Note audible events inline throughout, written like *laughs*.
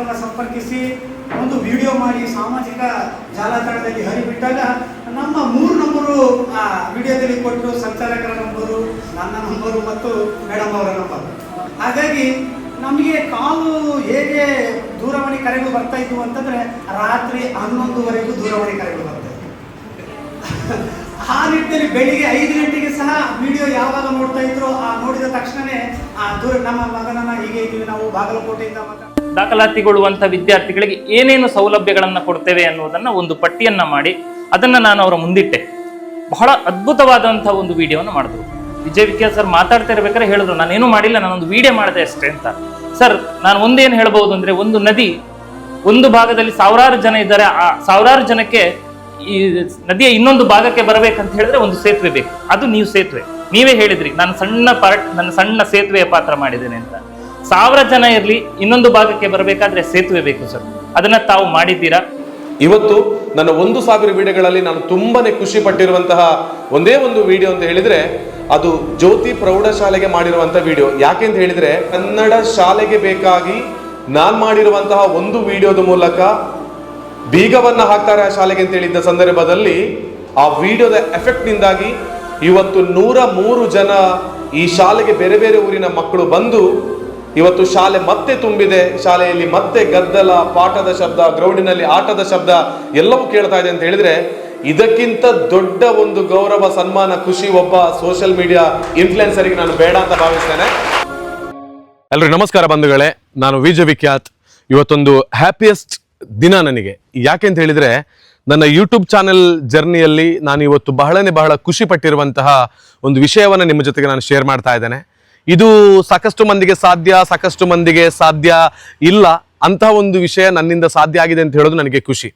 ಶಿಕ್ಷಕರನ್ನು ಸಂಪರ್ಕಿಸಿ ಒಂದು ವಿಡಿಯೋ ಮಾಡಿ ಸಾಮಾಜಿಕ ಜಾಲತಾಣದಲ್ಲಿ ಹರಿಬಿಟ್ಟಾಗ ನಮ್ಮ ಮೂರು ನಂಬರು ಆ ವಿಡಿಯೋದಲ್ಲಿ ಕೊಟ್ಟು ಸಂಚಾಲಕರ ನಂಬರು ನನ್ನ ನಂಬರು ಮತ್ತು ಮೇಡಮ್ ಅವರ ನಂಬರ್ ಹಾಗಾಗಿ ನಮಗೆ ಕಾಲು ಹೇಗೆ ದೂರವಾಣಿ ಕರೆಗಳು ಬರ್ತಾ ಇದ್ವು ಅಂತಂದ್ರೆ ರಾತ್ರಿ ಹನ್ನೊಂದುವರೆಗೂ ದೂರವಾಣಿ ಕರೆಗಳು ಬರ್ತಾ ಇದ್ವು *laughs* ಆ ನಿಟ್ಟಿನಲ್ಲಿ ಬೆಳಿಗ್ಗೆ ಐದು ಗಂಟೆಗೆ ಸಹ ವಿಡಿಯೋ ಯಾವಾಗ ನೋಡ್ತಾ ಇದ್ರು ಆ ನೋಡಿದ ತಕ್ಷಣನೇ ಆ ದೂರ ನಮ್ಮ ಮಗನನ್ನ ಹೀಗೆ ಇದ್ದೀವಿ ನಾವು ಬಾಗಲಕೋಟೆಯಿಂದ ಮಗ ದಾಖಲಾತಿಗೊಳ್ಳುವಂಥ ವಿದ್ಯಾರ್ಥಿಗಳಿಗೆ ಏನೇನು ಸೌಲಭ್ಯಗಳನ್ನು ಕೊಡ್ತೇವೆ ಅನ್ನೋದನ್ನು ಒಂದು ಪಟ್ಟಿಯನ್ನು ಮಾಡಿ ಅದನ್ನು ನಾನು ಅವರ ಮುಂದಿಟ್ಟೆ. ಬಹಳ ಅದ್ಭುತವಾದಂಥ ಒಂದು ವಿಡಿಯೋವನ್ನು ಮಾಡಿದ್ರು. ವಿಜಯ್ ವಿದ್ಯಾ ಸರ್ ಮಾತಾಡ್ತಾ ಇರ್ಬೇಕಾದ್ರೆ ಹೇಳಿದ್ರು, ನಾನೇನು ಮಾಡಿಲ್ಲ, ನಾನೊಂದು ವಿಡಿಯೋ ಮಾಡಿದೆ ಅಷ್ಟೇ ಅಂತ. ಸರ್, ನಾನು ಒಂದೇನು ಹೇಳ್ಬೋದು ಅಂದರೆ ಒಂದು ನದಿ, ಒಂದು ಭಾಗದಲ್ಲಿ ಸಾವಿರಾರು ಜನ ಇದ್ದಾರೆ, ಆ ಸಾವಿರಾರು ಜನಕ್ಕೆ ಈ ನದಿಯ ಇನ್ನೊಂದು ಭಾಗಕ್ಕೆ ಬರಬೇಕಂತ ಹೇಳಿದ್ರೆ ಒಂದು ಸೇತುವೆ ಬೇಕು. ಅದು ನೀವು ಸೇತುವೆ. ನೀವೇ ಹೇಳಿದ್ರಿ, ನಾನು ಸಣ್ಣ ಪಾರ್ಟ್ ನನ್ನ ಸಣ್ಣ ಸೇತುವೆಯ ಪಾತ್ರ ಮಾಡಿದ್ದೇನೆ ಅಂತ. ಸಾವಿರ ಜನ ಇರಲಿ, ಇನ್ನೊಂದು ಭಾಗಕ್ಕೆ ಬರಬೇಕಾದ್ರೆ ಸೇತುವೆ ಬೇಕು ಸರ್. ಅದನ್ನ ತಾವು ಮಾಡಿದ್ದೀರಾ? ಇವತ್ತು ನನ್ನ ಒಂದು ಸಾವಿರ ವಿಡಿಯೋಗಳಲ್ಲಿ ನಾನು ತುಂಬಾನೇ ಖುಷಿ ಪಟ್ಟಿರುವಂತಹ ಒಂದೇ ಒಂದು ವಿಡಿಯೋ ಅಂತ ಹೇಳಿದ್ರೆ, ಅದು ಜ್ಯೋತಿ ಪ್ರೌಢಶಾಲೆಗೆ ಮಾಡಿರುವಂತಹ ವಿಡಿಯೋ. ಯಾಕೆ ಅಂತ ಹೇಳಿದ್ರೆ, ಕನ್ನಡ ಶಾಲೆಗೆ ಬೇಕಾಗಿ ನಾನು ಮಾಡಿರುವಂತಹ ಒಂದು ವಿಡಿಯೋದ ಮೂಲಕ ಬೀಗವನ್ನ ಹಾಕ್ತಾರೆ ಆ ಶಾಲೆಗೆ ಅಂತ ಹೇಳಿದ್ದ ಸಂದರ್ಭದಲ್ಲಿ, ಆ ವಿಡಿಯೋದ ಎಫೆಕ್ಟ್ನಿಂದಾಗಿ ಇವತ್ತು ನೂರ ಮೂರು ಜನ ಈ ಶಾಲೆಗೆ ಬೇರೆ ಬೇರೆ ಊರಿನ ಮಕ್ಕಳು ಬಂದು ಇವತ್ತು ಶಾಲೆ ಮತ್ತೆ ತುಂಬಿದೆ. ಶಾಲೆಯಲ್ಲಿ ಮತ್ತೆ ಗದ್ದಲ, ಪಾಠದ ಶಬ್ದ, ಗ್ರೌಂಡಿನಲ್ಲಿ ಆಟದ ಶಬ್ದ ಎಲ್ಲವೂ ಕೇಳ್ತಾ ಇದೆ ಅಂತ ಹೇಳಿದ್ರೆ ಇದಕ್ಕಿಂತ ದೊಡ್ಡ ಒಂದು ಗೌರವ, ಸನ್ಮಾನ, ಖುಷಿ ಒಬ್ಬ ಸೋಷಿಯಲ್ ಮೀಡಿಯಾ ಇನ್ಫ್ಲುಯೆನ್ಸರಿಗೆ ನಾನು ಬೇಡ ಅಂತ ಭಾವಿಸ್ತೇನೆ. ಎಲ್ರಿಗೂ ನಮಸ್ಕಾರ ಬಂಧುಗಳೇ, ನಾನು ವಿಜಯ ವಿಖ್ಯಾತ್. ಇವತ್ತೊಂದು ಹ್ಯಾಪಿಯೆಸ್ಟ್ ದಿನ ನನಗೆ. ಯಾಕೆ ಅಂತ ಹೇಳಿದ್ರೆ, ನನ್ನ ಯೂಟ್ಯೂಬ್ ಚಾನೆಲ್ ಜರ್ನಿಯಲ್ಲಿ ನಾನು ಇವತ್ತು ಬಹಳನೇ ಬಹಳ ಖುಷಿ ಪಟ್ಟಿರುವಂತಹ ಒಂದು ವಿಷಯವನ್ನು ನಿಮ್ಮ ಜೊತೆಗೆ ನಾನು ಶೇರ್ ಮಾಡ್ತಾ ಇದ್ದೇನೆ. ಇದು ಸಾಕಷ್ಟು ಮಂದಿಗೆ ಸಾಧ್ಯ, ಸಾಕಷ್ಟು ಮಂದಿಗೆ ಸಾಧ್ಯ ಇಲ್ಲ. ಅಂತಹ ಒಂದು ವಿಷಯ ನನ್ನಿಂದ ಸಾಧ್ಯ ಆಗಿದೆ ಅಂತ ಹೇಳೋದು ನನಗೆ ಖುಷಿ.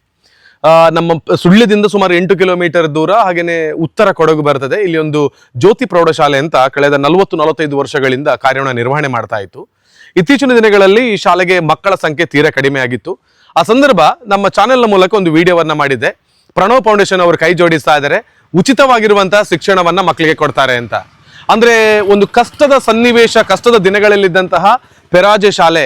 ನಮ್ಮ ಸುಳ್ಳ್ಯದಿಂದ ಸುಮಾರು ಎಂಟು ಕಿಲೋಮೀಟರ್ ದೂರ ಹಾಗೆಯೇ ಉತ್ತರ ಕೊಡಗು ಬರ್ತದೆ. ಇಲ್ಲಿ ಒಂದು ಜ್ಯೋತಿ ಪ್ರೌಢಶಾಲೆ ಅಂತ ಕಳೆದ ನಲವತ್ತು, ನಲವತ್ತೈದು ವರ್ಷಗಳಿಂದ ಕಾರ್ಯವನ್ನು ನಿರ್ವಹಣೆ ಮಾಡ್ತಾ ಇತ್ತು. ಇತ್ತೀಚಿನ ದಿನಗಳಲ್ಲಿ ಈ ಶಾಲೆಗೆ ಮಕ್ಕಳ ಸಂಖ್ಯೆ ತೀರಾ ಕಡಿಮೆ ಆಗಿತ್ತು. ಆ ಸಂದರ್ಭ ನಮ್ಮ ಚಾನೆಲ್ನ ಮೂಲಕ ಒಂದು ವಿಡಿಯೋವನ್ನ ಮಾಡಿದೆ ಪ್ರಣವ್ ಫೌಂಡೇಶನ್ ಅವರು ಕೈ ಜೋಡಿಸ್ತಾ ಇದ್ದಾರೆ. ಉಚಿತವಾಗಿರುವಂತಹ ಶಿಕ್ಷಣವನ್ನು ಮಕ್ಕಳಿಗೆ ಕೊಡ್ತಾರೆ ಅಂತ. ಅಂದ್ರೆ ಒಂದು ಕಷ್ಟದ ಸನ್ನಿವೇಶ, ಕಷ್ಟದ ದಿನಗಳಲ್ಲಿದ್ದಂತಹ ಪೆರಾಜೆ ಶಾಲೆ.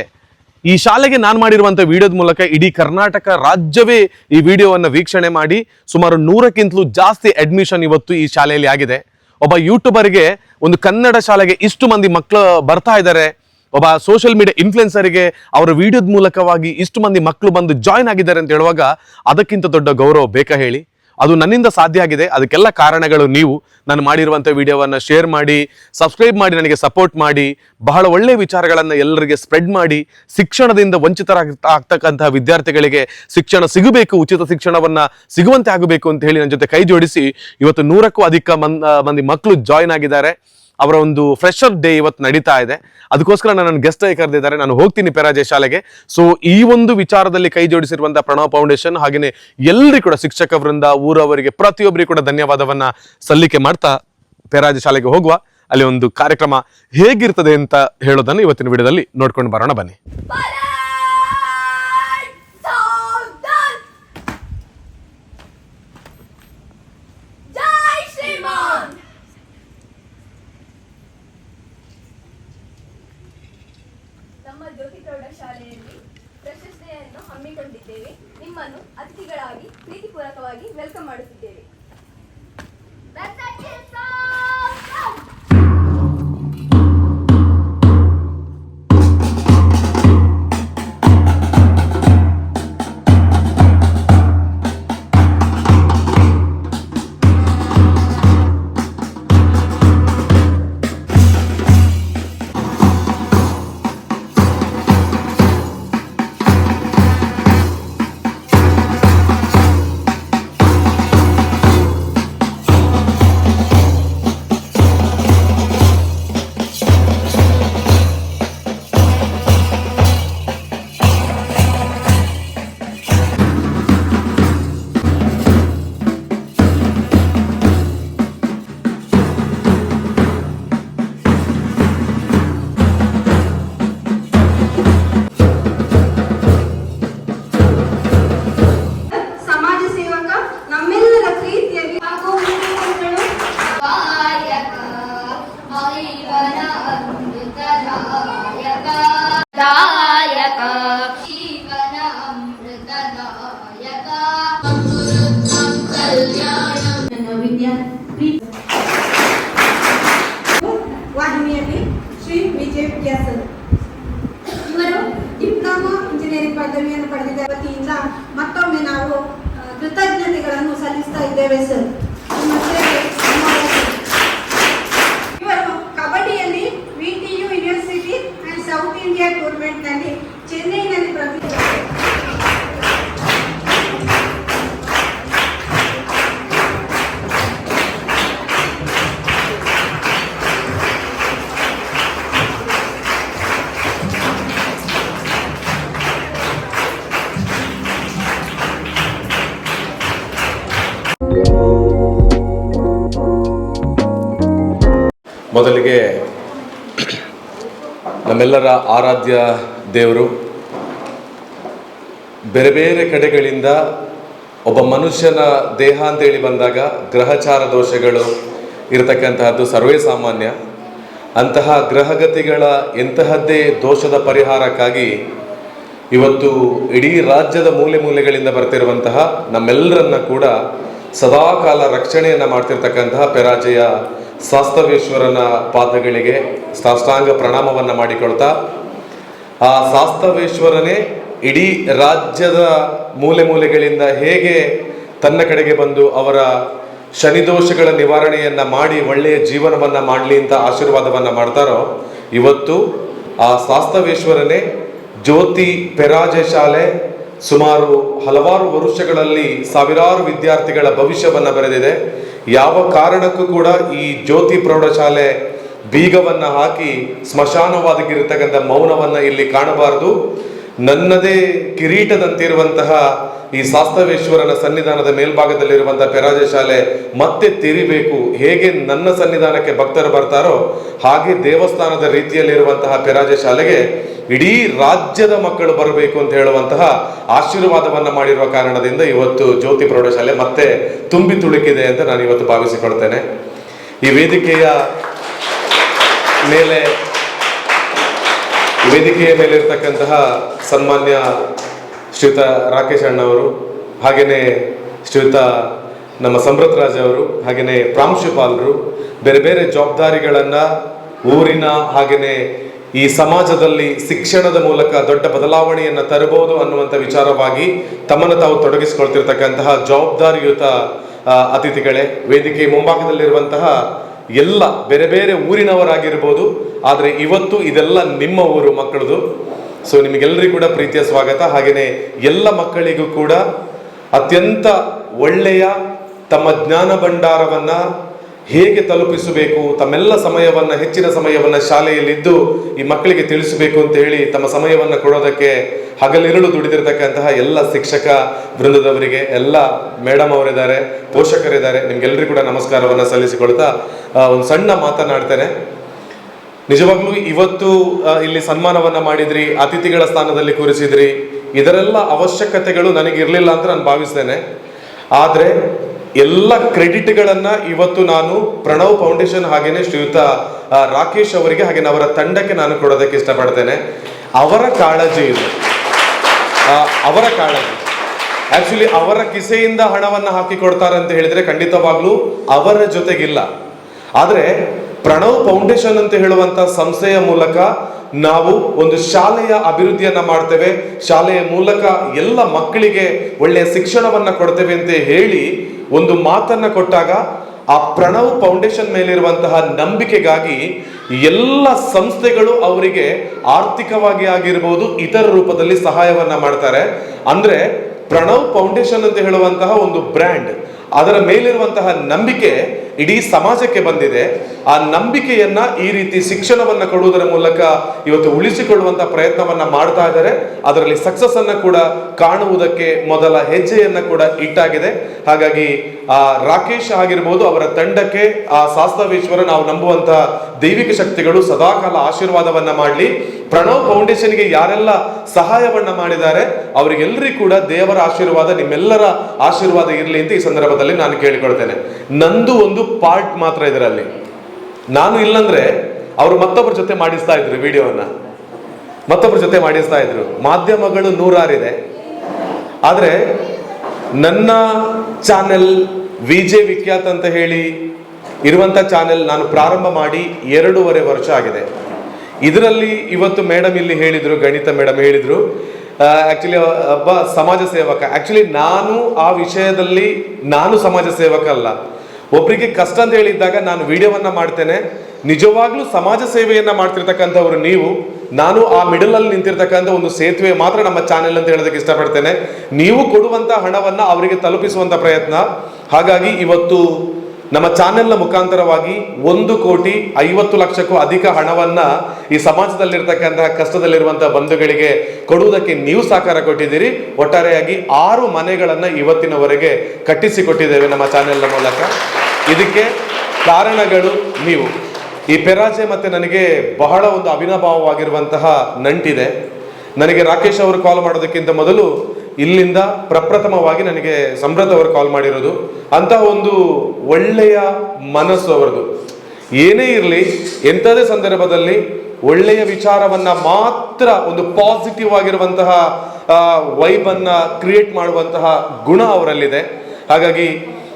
ಈ ಶಾಲೆಗೆ ನಾನು ಮಾಡಿರುವಂಥ ವಿಡಿಯೋದ ಮೂಲಕ ಇಡೀ ಕರ್ನಾಟಕ ರಾಜ್ಯವೇ ಈ ವಿಡಿಯೋವನ್ನು ವೀಕ್ಷಣೆ ಮಾಡಿ, ಸುಮಾರು ನೂರಕ್ಕಿಂತಲೂ ಜಾಸ್ತಿ ಅಡ್ಮಿಷನ್ ಇವತ್ತು ಈ ಶಾಲೆಯಲ್ಲಿ ಆಗಿದೆ. ಒಬ್ಬ ಯೂಟ್ಯೂಬರ್ಗೆ ಒಂದು ಕನ್ನಡ ಶಾಲೆಗೆ ಇಷ್ಟು ಮಂದಿ ಮಕ್ಕಳು ಬರ್ತಾ ಇದ್ದಾರೆ. ಒಬ್ಬ ಸೋಷಿಯಲ್ ಮೀಡಿಯಾ ಇನ್ಫ್ಲುಯೆನ್ಸರ್ಗೆ ಅವರ ವಿಡಿಯೋದ ಮೂಲಕವಾಗಿ ಇಷ್ಟು ಮಂದಿ ಮಕ್ಕಳು ಬಂದು ಜಾಯ್ನ್ ಆಗಿದ್ದಾರೆ ಅಂತ ಹೇಳುವಾಗ ಅದಕ್ಕಿಂತ ದೊಡ್ಡ ಗೌರವ ಬೇಕಾ ಹೇಳಿ? ಅದು ನನ್ನಿಂದ ಸಾಧ್ಯ ಆಗಿದೆ. ಅದಕ್ಕೆಲ್ಲ ಕಾರಣಗಳು ನೀವು ನಾನು ಮಾಡಿರುವಂಥ ವಿಡಿಯೋವನ್ನು ಶೇರ್ ಮಾಡಿ ಸಬ್ಸ್ಕ್ರೈಬ್ ಮಾಡಿ, ನನಗೆ ಸಪೋರ್ಟ್ ಮಾಡಿ, ಬಹಳ ಒಳ್ಳೆ ವಿಚಾರಗಳನ್ನು ಎಲ್ಲರಿಗೆ ಸ್ಪ್ರೆಡ್ ಮಾಡಿ, ಶಿಕ್ಷಣದಿಂದ ವಂಚಿತರಾಗ ಆಗ್ತಕ್ಕಂತಹ ವಿದ್ಯಾರ್ಥಿಗಳಿಗೆ ಶಿಕ್ಷಣ ಸಿಗಬೇಕು, ಉಚಿತ ಶಿಕ್ಷಣವನ್ನ ಸಿಗುವಂತೆ ಆಗಬೇಕು ಅಂತ ಹೇಳಿ ನನ್ನ ಜೊತೆ ಕೈ ಜೋಡಿಸಿ ಇವತ್ತು ನೂರಕ್ಕೂ ಅಧಿಕ ಮಂದಿ ಮಕ್ಕಳು ಜಾಯ್ನ್ ಆಗಿದ್ದಾರೆ. ಅವರ ಒಂದು ಫ್ರೆಶರ್ ಡೇ ಇವತ್ತು ನಡೀತಾ ಇದೆ. ಅದಕ್ಕೋಸ್ಕರ ನನ್ನ ಗೆಸ್ಟ್ ಆಗಿ ಕರೆದಿದ್ದಾರೆ. ನಾನು ಹೋಗ್ತೀನಿ ಪೆರಾಜೆ ಶಾಲೆಗೆ. ಸೊ ಈ ಒಂದು ವಿಚಾರದಲ್ಲಿ ಕೈ ಜೋಡಿಸಿರುವಂತಹ ಪ್ರಣವ್ ಫೌಂಡೇಶನ್ ಹಾಗೆಯೇ ಎಲ್ಲರಿಗೂ ಕೂಡ ಶಿಕ್ಷಕ ವೃಂದ, ಊರವರಿಗೆ ಪ್ರತಿಯೊಬ್ಬರಿಗೂ ಕೂಡ ಧನ್ಯವಾದವನ್ನ ಸಲ್ಲಿಕೆ ಮಾಡ್ತಾ ಪೆರಾಜೆ ಶಾಲೆಗೆ ಹೋಗುವ ಅಲ್ಲಿ ಒಂದು ಕಾರ್ಯಕ್ರಮ ಹೇಗಿರ್ತದೆ ಅಂತ ಹೇಳೋದನ್ನು ಇವತ್ತಿನ ವಿಡಿಯೋದಲ್ಲಿ ನೋಡ್ಕೊಂಡು ಬರೋಣ ಬನ್ನಿ Fight! Soldat! ಜೈ ಶ್ರೀಮಾನ್ ನಮ್ಮ ಪ್ರೌಢಶಾಲೆಯಲ್ಲಿ ಪ್ರಶಸ್ತಿಯನ್ನು ಹಮ್ಮಿಕೊಂಡಿದ್ದೇವೆ. ನಿಮ್ಮನ್ನು ಅತಿಥಿಗಳಾಗಿ ಪ್ರೀತಿಪೂರ್ವಕವಾಗಿ ವೆಲ್ಕಮ್ ಮಾಡುತ್ತಿದ್ದೇವೆ. ಸಲ್ಲಿಸ್ತಾ ಇದ್ದೇವೆ ಮೊದಲಿಗೆ ನಮ್ಮೆಲ್ಲರ ಆರಾಧ್ಯ ದೇವರು, ಬೇರೆ ಬೇರೆ ಕಡೆಗಳಿಂದ ಒಬ್ಬ ಮನುಷ್ಯನ ದೇಹ ಅಂತೇಳಿ ಬಂದಾಗ ಗ್ರಹಚಾರ ದೋಷಗಳು ಇರತಕ್ಕಂತಹದ್ದು ಸರ್ವೇ ಸಾಮಾನ್ಯ. ಅಂತಹ ಗ್ರಹಗತಿಗಳ ಎಂತಹದ್ದೇ ದೋಷದ ಪರಿಹಾರಕ್ಕಾಗಿ ಇವತ್ತು ಇಡೀ ರಾಜ್ಯದ ಮೂಲೆ ಮೂಲೆಗಳಿಂದ ಬರ್ತಿರುವಂತಹ ನಮ್ಮೆಲ್ಲರನ್ನ ಕೂಡ ಸದಾಕಾಲ ರಕ್ಷಣೆಯನ್ನು ಮಾಡ್ತಿರ್ತಕ್ಕಂತಹ ಪೆರಾಜೆಯ ಶಾಸ್ತವೇಶ್ವರನ ಪಾದಗಳಿಗೆ ಸಾಷ್ಟಾಂಗ ಪ್ರಣಾಮವನ್ನು ಮಾಡಿಕೊಳ್ತಾ, ಆ ಸಾಸ್ತವೇಶ್ವರನೇ ಇಡೀ ರಾಜ್ಯದ ಮೂಲೆ ಮೂಲೆಗಳಿಂದ ಹೇಗೆ ತನ್ನ ಕಡೆಗೆ ಬಂದು ಅವರ ಶನಿದೋಷಗಳ ನಿವಾರಣೆಯನ್ನು ಮಾಡಿ ಒಳ್ಳೆಯ ಜೀವನವನ್ನು ಮಾಡಲಿ ಅಂತ ಆಶೀರ್ವಾದವನ್ನು ಮಾಡ್ತಾರೋ, ಇವತ್ತು ಆ ಸಾಸ್ತವೇಶ್ವರನೇ ಜ್ಯೋತಿ ಪೆರಾಜೆ ಶಾಲೆ ಸುಮಾರು ಹಲವಾರು ವರ್ಷಗಳಲ್ಲಿ ಸಾವಿರಾರು ವಿದ್ಯಾರ್ಥಿಗಳ ಭವಿಷ್ಯವನ್ನು ಬರೆದಿದೆ. ಯಾವ ಕಾರಣಕ್ಕೂ ಕೂಡ ಈ ಜ್ಯೋತಿ ಪ್ರೌಢಶಾಲೆ ಬೀಗವನ್ನು ಹಾಕಿ ಸ್ಮಶಾನವಾದಗಿರ್ತಕ್ಕಂಥ ಮೌನವನ್ನು ಇಲ್ಲಿ ಕಾಣಬಾರದು. ನನ್ನದೇ ಕಿರೀಟದಂತಿರುವಂತಹ ಈ ಸಾಸ್ತವೇಶ್ವರನ ಸನ್ನಿಧಾನದ ಮೇಲ್ಭಾಗದಲ್ಲಿರುವಂತಹ ಪೆರಾಜ ಶಾಲೆ ಮತ್ತೆ ತಿರಿಬೇಕು. ಹೇಗೆ ನನ್ನ ಸನ್ನಿಧಾನಕ್ಕೆ ಭಕ್ತರು ಬರ್ತಾರೋ ಹಾಗೆ ದೇವಸ್ಥಾನದ ರೀತಿಯಲ್ಲಿರುವಂತಹ ಪೆರಾಜ ಶಾಲೆಗೆ ಇಡೀ ರಾಜ್ಯದ ಮಕ್ಕಳು ಬರಬೇಕು ಅಂತ ಹೇಳುವಂತಹ ಆಶೀರ್ವಾದವನ್ನು ಮಾಡಿರುವ ಕಾರಣದಿಂದ ಇವತ್ತು ಜ್ಯೋತಿ ಪ್ರೌಢಶಾಲೆ ಮತ್ತೆ ತುಂಬಿ ತುಳುಕಿದೆ ಅಂತ ನಾನು ಇವತ್ತು ಭಾವಿಸಿಕೊಳ್ತೇನೆ. ಈ ವೇದಿಕೆಯ ಮೇಲೆ ವೇದಿಕೆಯ ಮೇಲೆ ಇರ್ತಕ್ಕಂತಹ ಸನ್ಮಾನ್ಯ ಶ್ರೀಯುತ ರಾಕೇಶ್ ಅಣ್ಣವರು ಹಾಗೆಯೇ ಶ್ರೀಯುತ ನಮ್ಮ ಸಮೃತ್ ರಾಜ್ ಅವರು ಹಾಗೆಯೇ ಪ್ರಾಂಶುಪಾಲರು, ಬೇರೆ ಬೇರೆ ಜವಾಬ್ದಾರಿಗಳನ್ನ ಊರಿನ ಹಾಗೆಯೇ ಈ ಸಮಾಜದಲ್ಲಿ ಶಿಕ್ಷಣದ ಮೂಲಕ ದೊಡ್ಡ ಬದಲಾವಣೆಯನ್ನು ತರಬಹುದು ಅನ್ನುವಂಥ ವಿಚಾರವಾಗಿ ತಮ್ಮನ್ನು ತಾವು ತೊಡಗಿಸಿಕೊಳ್ತಿರ್ತಕ್ಕಂತಹ ಜವಾಬ್ದಾರಿಯುತ ಅತಿಥಿಗಳೇ, ವೇದಿಕೆ ಮುಂಭಾಗದಲ್ಲಿರುವಂತಹ ಎಲ್ಲ ಬೇರೆ ಬೇರೆ ಊರಿನವರಾಗಿರ್ಬೋದು, ಆದರೆ ಇವತ್ತು ಇದೆಲ್ಲ ನಿಮ್ಮ ಊರು ಮಕ್ಕಳದು. ಸೊ ನಿಮಗೆಲ್ಲರಿಗೂ ಕೂಡ ಪ್ರೀತಿಯ ಸ್ವಾಗತ. ಹಾಗೆಯೇ ಎಲ್ಲ ಮಕ್ಕಳಿಗೂ ಕೂಡ ಅತ್ಯಂತ ಒಳ್ಳೆಯ ತಮ್ಮ ಜ್ಞಾನ ಭಂಡಾರವನ್ನ ಹೇಗೆ ತಲುಪಿಸಬೇಕು, ತಮ್ಮೆಲ್ಲ ಸಮಯವನ್ನ, ಹೆಚ್ಚಿನ ಸಮಯವನ್ನ ಶಾಲೆಯಲ್ಲಿದ್ದು ಈ ಮಕ್ಕಳಿಗೆ ತಿಳಿಸಬೇಕು ಅಂತ ಹೇಳಿ ತಮ್ಮ ಸಮಯವನ್ನ ಕೊಡೋದಕ್ಕೆ ಹಗಲಿರುಳು ದುಡಿದಿರತಕ್ಕಂತಹ ಎಲ್ಲ ಶಿಕ್ಷಕ ವೃಂದದವರಿಗೆ, ಎಲ್ಲ ಮೇಡಮ್ ಅವರಿದ್ದಾರೆ, ಪೋಷಕರಿದ್ದಾರೆ ನಿಮ್ಗೆಲ್ಲರಿಗೂ ಕೂಡ ನಮಸ್ಕಾರವನ್ನ ಸಲ್ಲಿಸಿಕೊಳ್ತಾ ಒಂದು ಸಣ್ಣ ಮಾತನಾಡ್ತೇನೆ. ನಿಜವಾಗ್ಲೂ ಇವತ್ತು ಇಲ್ಲಿ ಸನ್ಮಾನವನ್ನ ಮಾಡಿದ್ರಿ, ಅತಿಥಿಗಳ ಸ್ಥಾನದಲ್ಲಿ ಕೂರಿಸಿದ್ರಿ, ಇದರೆಲ್ಲ ಅವಶ್ಯಕತೆಗಳು ನನಗೆ ಇರಲಿಲ್ಲ ಅಂತ ನಾನು ಭಾವಿಸ್ತೇನೆ. ಆದ್ರೆ ಎಲ್ಲ ಕ್ರೆಡಿಟ್ಗಳನ್ನ ಇವತ್ತು ನಾನು ಪ್ರಣವ್ ಫೌಂಡೇಶನ್ ಹಾಗೇನೆ ಶ್ರೀಯುತ ರಾಕೇಶ್ ಅವರಿಗೆ ಹಾಗೆ ಅವರ ತಂಡಕ್ಕೆ ನಾನು ಕೊಡೋದಕ್ಕೆ ಇಷ್ಟಪಡ್ತೇನೆ. ಅವರ ಕಾಳಜಿ ಇದು. ಅವರ ಕಾಳಜಿ. ಆಕ್ಚುಲಿ ಅವರ ಕಿಸೆಯಿಂದ ಹಣವನ್ನು ಹಾಕಿ ಕೊಡ್ತಾರೆ ಅಂತ ಹೇಳಿದ್ರೆ ಖಂಡಿತವಾಗ್ಲೂ ಅವರ ಜೊತೆಗಿಲ್ಲ. ಆದ್ರೆ ಪ್ರಣವ್ ಫೌಂಡೇಶನ್ ಅಂತ ಹೇಳುವಂತ ಸಂಸ್ಥೆಯ ಮೂಲಕ ನಾವು ಒಂದು ಶಾಲೆಯ ಅಭಿವೃದ್ಧಿಯನ್ನ ಮಾಡ್ತೇವೆ. ಶಾಲೆಯ ಮೂಲಕ ಎಲ್ಲ ಮಕ್ಕಳಿಗೆ ಒಳ್ಳೆಯ ಶಿಕ್ಷಣವನ್ನ ಕೊಡ್ತೇವೆ ಅಂತ ಹೇಳಿ ಒಂದು ಮಾತನ್ನ ಕೊಟ್ಟಾಗ ಆ ಪ್ರಣವ್ ಫೌಂಡೇಶನ್ ಮೇಲಿರುವಂತಹ ನಂಬಿಕೆಗಾಗಿ ಎಲ್ಲ ಸಂಸ್ಥೆಗಳು ಅವರಿಗೆ ಆರ್ಥಿಕವಾಗಿ ಆಗಿರ್ಬೋದು ಇತರ ರೂಪದಲ್ಲಿ ಸಹಾಯವನ್ನ ಮಾಡ್ತಾರೆ. ಅಂದ್ರೆ ಪ್ರಣವ್ ಫೌಂಡೇಶನ್ ಅಂತ ಹೇಳುವಂತಹ ಒಂದು ಬ್ರ್ಯಾಂಡ್, ಅದರ ಮೇಲಿರುವಂತಹ ನಂಬಿಕೆ ಇಡೀ ಸಮಾಜಕ್ಕೆ ಬಂದಿದೆ. ಆ ನಂಬಿಕೆಯನ್ನ ಈ ರೀತಿ ಶಿಕ್ಷಣವನ್ನ ಕೊಡುವುದರ ಮೂಲಕ ಇವತ್ತು ಉಳಿಸಿಕೊಳ್ಳುವಂತ ಪ್ರಯತ್ನವನ್ನ ಮಾಡ್ತಾ ಇದ್ದಾರೆ. ಅದರಲ್ಲಿ ಸಕ್ಸಸ್ ಅನ್ನ ಕೂಡ ಕಾಣುವುದಕ್ಕೆ ಮೊದಲ ಹೆಜ್ಜೆಯನ್ನ ಕೂಡ ಇಟ್ಟಾಗಿದೆ. ಹಾಗಾಗಿ ಆ ರಾಕೇಶ್ ಆಗಿರ್ಬೋದು ಅವರ ತಂಡಕ್ಕೆ ಆ ಶಾಸ್ತವೇಶ್ವರ ನಾವು ನಂಬುವಂತಹ ದೈವಿಕ ಶಕ್ತಿಗಳು ಸದಾಕಾಲ ಆಶೀರ್ವಾದವನ್ನ ಮಾಡಲಿ. ಪ್ರಣವ್ ಫೌಂಡೇಶನ್ಗೆ ಯಾರೆಲ್ಲ ಸಹಾಯವನ್ನ ಮಾಡಿದ್ದಾರೆ ಅವರಿಗೆಲ್ಲರಿಗೂ ಕೂಡ ದೇವರ ಆಶೀರ್ವಾದ, ನಿಮ್ಮೆಲ್ಲರ ಆಶೀರ್ವಾದ ಇರಲಿ ಅಂತ ಈ ಸಂದರ್ಭದಲ್ಲಿ ನಾನು ಕೇಳಿಕೊಳ್ತೇನೆ. ನಂದು ಒಂದು ಪಾರ್ಟ್ ಮಾತ್ರ ಇದರಲ್ಲಿ. ನಾನು ಇಲ್ಲಂದ್ರೆ ಅವರು ಮತ್ತೊಬ್ಬರ ಜೊತೆ ಮಾಡಿಸ್ತಾ ಇದ್ರು ವಿಡಿಯೋವನ್ನ. ಮತ್ತೊಬ್ಬರ ಜೊತೆ ಮಾಡಿಸ್ತಾ ಇದ್ರು. ಮಾಧ್ಯಮಗಳು ನೂರಾರಿದೆ. ಆದ್ರೆ ನನ್ನ ಚಾನೆಲ್ ವಿಜೆ ವಿಖ್ಯಾತ್ ಅಂತ ಹೇಳಿ ಇರುವಂತ ಚಾನೆಲ್ ನಾನು ಪ್ರಾರಂಭ ಮಾಡಿ ಎರಡೂವರೆ ವರ್ಷ ಆಗಿದೆ. ಇದರಲ್ಲಿ ಇವತ್ತು ಮೇಡಮ್ ಇಲ್ಲಿ ಹೇಳಿದ್ರು, ಗಣಿತ ಮೇಡಮ್ ಹೇಳಿದ್ರು. ಆಕ್ಚುಲಿ ಒಬ್ಬ ಸಮಾಜ ಸೇವಕ. ಆಕ್ಚುಲಿ ನಾನು ಆ ವಿಷಯದಲ್ಲಿ ನಾನು ಸಮಾಜ ಸೇವಕ ಅಲ್ಲ. ಒಬ್ಬರಿಗೆ ಕಷ್ಟ ಅಂತ ಹೇಳಿದ್ದಾಗ ನಾನು ವಿಡಿಯೋವನ್ನು ಮಾಡ್ತೇನೆ. ನಿಜವಾಗ್ಲೂ ಸಮಾಜ ಸೇವೆಯನ್ನ ಮಾಡ್ತಿರ್ತಕ್ಕಂಥವ್ರು ನೀವು, ನಾನು ಆ ಮಿಡಲ್ ಅಲ್ಲಿ ನಿಂತಿರ್ತಕ್ಕಂಥ ಒಂದು ಸೇತುವೆ ಮಾತ್ರ ನಮ್ಮ ಚಾನೆಲ್ ಅಂತ ಹೇಳೋದಕ್ಕೆ ಇಷ್ಟಪಡ್ತೇನೆ. ನೀವು ಕೊಡುವಂತ ಹಣವನ್ನ ಅವರಿಗೆ ತಲುಪಿಸುವಂತ ಪ್ರಯತ್ನ. ಹಾಗಾಗಿ ಇವತ್ತು ನಮ್ಮ ಚಾನೆಲ್ನ ಮುಖಾಂತರವಾಗಿ ಒಂದು ಕೋಟಿ ಐವತ್ತು ಲಕ್ಷಕ್ಕೂ ಅಧಿಕ ಹಣವನ್ನ ಈ ಸಮಾಜದಲ್ಲಿರ್ತಕ್ಕಂತಹ ಕಷ್ಟದಲ್ಲಿರುವಂತಹ ಬಂಧುಗಳಿಗೆ ಕೊಡುವುದಕ್ಕೆ ನೀವು ಸಹಕಾರ ಕೊಟ್ಟಿದ್ದೀರಿ. ಒಟ್ಟಾರೆಯಾಗಿ ಆರು ಮನೆಗಳನ್ನ ಇವತ್ತಿನವರೆಗೆ ಕಟ್ಟಿಸಿಕೊಟ್ಟಿದ್ದೇವೆ ನಮ್ಮ ಚಾನೆಲ್ನ ಮೂಲಕ. ಇದಕ್ಕೆ ಕಾರಣಗಳು ನೀವು. ಈ ಪೆರಾಜೆ ಮತ್ತೆ ನನಗೆ ಬಹಳ ಒಂದು ಅವಿನಾಭಾವವಾಗಿರುವಂತಹ ನಂಟಿದೆ. ನನಗೆ ರಾಕೇಶ್ ಅವರು ಕಾಲ್ ಮಾಡೋದಕ್ಕಿಂತ ಮೊದಲು ಇಲ್ಲಿಂದ ಪ್ರಪ್ರಥಮವಾಗಿ ನನಗೆ ಸಮೃದ್ಧ ಅವರು ಕಾಲ್ ಮಾಡಿರೋದು. ಅಂತಹ ಒಂದು ಒಳ್ಳೆಯ ಮನಸ್ಸು ಅವರದು. ಏನೇ ಇರಲಿ, ಎಂಥದೇ ಸಂದರ್ಭದಲ್ಲಿ ಒಳ್ಳೆಯ ವಿಚಾರವನ್ನ ಮಾತ್ರ ಒಂದು ಪಾಸಿಟಿವ್ ಆಗಿರುವಂತಹ ವೈಬ್ ಅನ್ನ ಕ್ರಿಯೇಟ್ ಮಾಡುವಂತಹ ಗುಣ ಅವರಲ್ಲಿದೆ. ಹಾಗಾಗಿ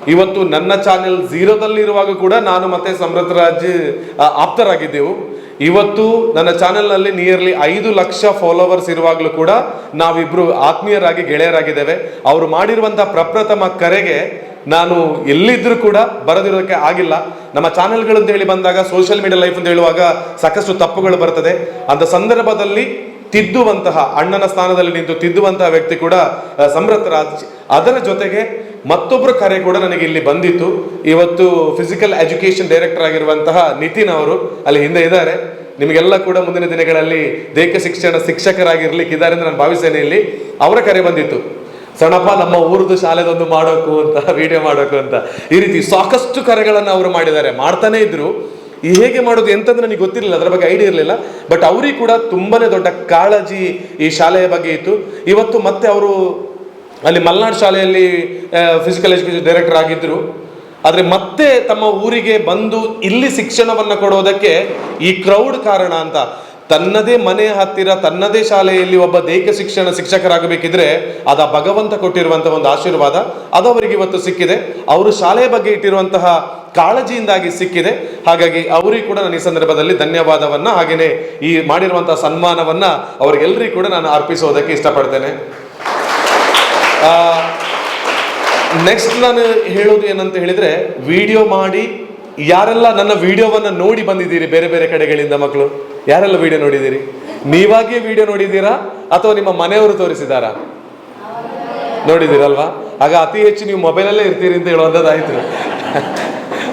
ಇವತ್ತು ನನ್ನ ಚಾನೆಲ್ ಝೀರೋದಲ್ಲಿರುವಾಗ ಕೂಡ ನಾನು ಮತ್ತೆ ಸಮೃದ್ಧ ರಾಜ್ ಆಪ್ತರಾಗಿದ್ದೆವು. ಇವತ್ತು ನನ್ನ ಚಾನೆಲ್ನಲ್ಲಿ ನಿಯರ್ಲಿ ಐದು ಲಕ್ಷ ಫಾಲೋವರ್ಸ್ ಇರುವಾಗಲೂ ಕೂಡ ನಾವಿಬ್ರು ಆತ್ಮೀಯರಾಗಿ, ಗೆಳೆಯರಾಗಿದ್ದೇವೆ. ಅವರು ಮಾಡಿರುವಂಥ ಪ್ರಪ್ರಥಮ ಕರೆಗೆ ನಾನು ಎಲ್ಲಿದ್ರೂ ಕೂಡ ಬರದಿರೋದಕ್ಕೆ ಆಗಿಲ್ಲ. ನಮ್ಮ ಚಾನೆಲ್ಗಳು ಹೇಳಿ ಬಂದಾಗ ಸೋಷಿಯಲ್ ಮೀಡಿಯಾ ಲೈಫ್ ಅಂತ ಹೇಳುವಾಗ ಸಾಕಷ್ಟು ತಪ್ಪುಗಳು ಬರ್ತದೆ. ಅಂತ ಸಂದರ್ಭದಲ್ಲಿ ತಿದ್ದುವಂತಹ, ಅಣ್ಣನ ಸ್ಥಾನದಲ್ಲಿ ನಿಂತು ತಿದ್ದುವಂತಹ ವ್ಯಕ್ತಿ ಕೂಡ ಸಮೃತ್ ಅದರ ಜೊತೆಗೆ ಮತ್ತೊಬ್ಬರು ಕರೆ ಕೂಡ ನನಗೆ ಇಲ್ಲಿ ಬಂದಿತ್ತು. ಇವತ್ತು ಫಿಸಿಕಲ್ ಎಜುಕೇಶನ್ ಡೈರೆಕ್ಟರ್ ಆಗಿರುವಂತಹ ನಿತಿನ್ ಅವರು ಅಲ್ಲಿ ಹಿಂದೆ ಇದ್ದಾರೆ. ನಿಮಗೆಲ್ಲ ಕೂಡ ಮುಂದಿನ ದಿನಗಳಲ್ಲಿ ದೇಹ ಶಿಕ್ಷಣ ಶಿಕ್ಷಕರಾಗಿರ್ಲಿಕ್ಕೆ ಇದ್ದಾರೆ ಅಂತ ನಾನು ಭಾವಿಸ್ತೇನೆ ಇಲ್ಲಿ. ಅವರ ಕರೆ ಬಂದಿತ್ತು. ಸಣ್ಣಪ್ಪ, ನಮ್ಮ ಊರದ್ದು ಶಾಲೆದೊಂದು ಮಾಡೋಕು ಅಂತ ವಿಡಿಯೋ ಮಾಡೋಕು ಅಂತ. ಈ ರೀತಿ ಸಾಕಷ್ಟು ಕರೆಗಳನ್ನು ಅವರು ಮಾಡಿದ್ದಾರೆ. ಮಾಡ್ತಾನೆ ಇದ್ರು. ಈ ಹೇಗೆ ಮಾಡೋದು ಎಂತಂದ್ರೆ ನನಗೆ ಗೊತ್ತಿರಲಿಲ್ಲ. ಅದರ ಬಗ್ಗೆ ಐಡಿಯಾ ಇರಲಿಲ್ಲ. ಬಟ್ ಅವ್ರಿಗೆ ಕೂಡ ತುಂಬಾನೇ ದೊಡ್ಡ ಕಾಳಜಿ ಈ ಶಾಲೆಯ ಬಗ್ಗೆ ಇತ್ತು. ಇವತ್ತು ಮತ್ತೆ ಅವರು ಅಲ್ಲಿ ಮಲ್ನಾಡ್ ಶಾಲೆಯಲ್ಲಿ ಫಿಸಿಕಲ್ ಎಜುಕೇಶನ್ ಡೈರೆಕ್ಟರ್ ಆಗಿದ್ದರು ಆದರೆ ಮತ್ತೆ ತಮ್ಮ ಊರಿಗೆ ಬಂದು ಇಲ್ಲಿ ಶಿಕ್ಷಣವನ್ನು ಕೊಡೋದಕ್ಕೆ ಈ ಕ್ರೌಡ್ ಕಾರಣ ಅಂತ. ತನ್ನದೇ ಮನೆ ಹತ್ತಿರ, ತನ್ನದೇ ಶಾಲೆಯಲ್ಲಿ ಒಬ್ಬ ದೈಹಿಕ ಶಿಕ್ಷಣ ಶಿಕ್ಷಕರಾಗಬೇಕಿದ್ರೆ ಅದು ಭಗವಂತ ಕೊಟ್ಟಿರುವಂತಹ ಒಂದು ಆಶೀರ್ವಾದ ಅದು ಅವರಿಗೆ ಇವತ್ತು ಸಿಕ್ಕಿದೆ. ಅವರು ಶಾಲೆಯ ಬಗ್ಗೆ ಇಟ್ಟಿರುವಂತಹ ಕಾಳಜಿಯಿಂದಾಗಿ ಸಿಕ್ಕಿದೆ. ಹಾಗಾಗಿ ಅವರಿಗೂ ಕೂಡ ನಾನು ಈ ಸಂದರ್ಭದಲ್ಲಿ ಧನ್ಯವಾದವನ್ನ ಹಾಗೆಯೇ ಈ ಮಾಡಿರುವಂತಹ ಸನ್ಮಾನವನ್ನ ಅವರಿಗೆಲ್ಲರಿಗೂ ಕೂಡ ನಾನು ಅರ್ಪಿಸೋದಕ್ಕೆ ಇಷ್ಟಪಡ್ತೇನೆ. ನೆಕ್ಸ್ಟ್ ನಾನು ಹೇಳೋದು ಏನಂತ ಹೇಳಿದ್ರೆ ವಿಡಿಯೋ ಮಾಡಿ, ಯಾರೆಲ್ಲ ನನ್ನ ವಿಡಿಯೋವನ್ನು ನೋಡಿ ಬಂದಿದ್ದೀರಿ ಬೇರೆ ಬೇರೆ ಕಡೆಗಳಿಂದ ಮಕ್ಕಳು ಯಾರೆಲ್ಲ ವಿಡಿಯೋ ನೋಡಿದ್ದೀರಿ? ನೀವಾಗಿಯೇ ವಿಡಿಯೋ ನೋಡಿದ್ದೀರಾ? ಅಥವಾ ನಿಮ್ಮ ಮನೆಯವರು ತೋರಿಸಿದಾರಾ ನೋಡಿದ್ದೀರಲ್ವಾ? ಆಗ ಅತಿ ಹೆಚ್ಚು ನೀವು ಮೊಬೈಲಲ್ಲೇ ಇರ್ತೀರಿ ಅಂತ ಹೇಳುವಂಥದ್ದಾಯಿತು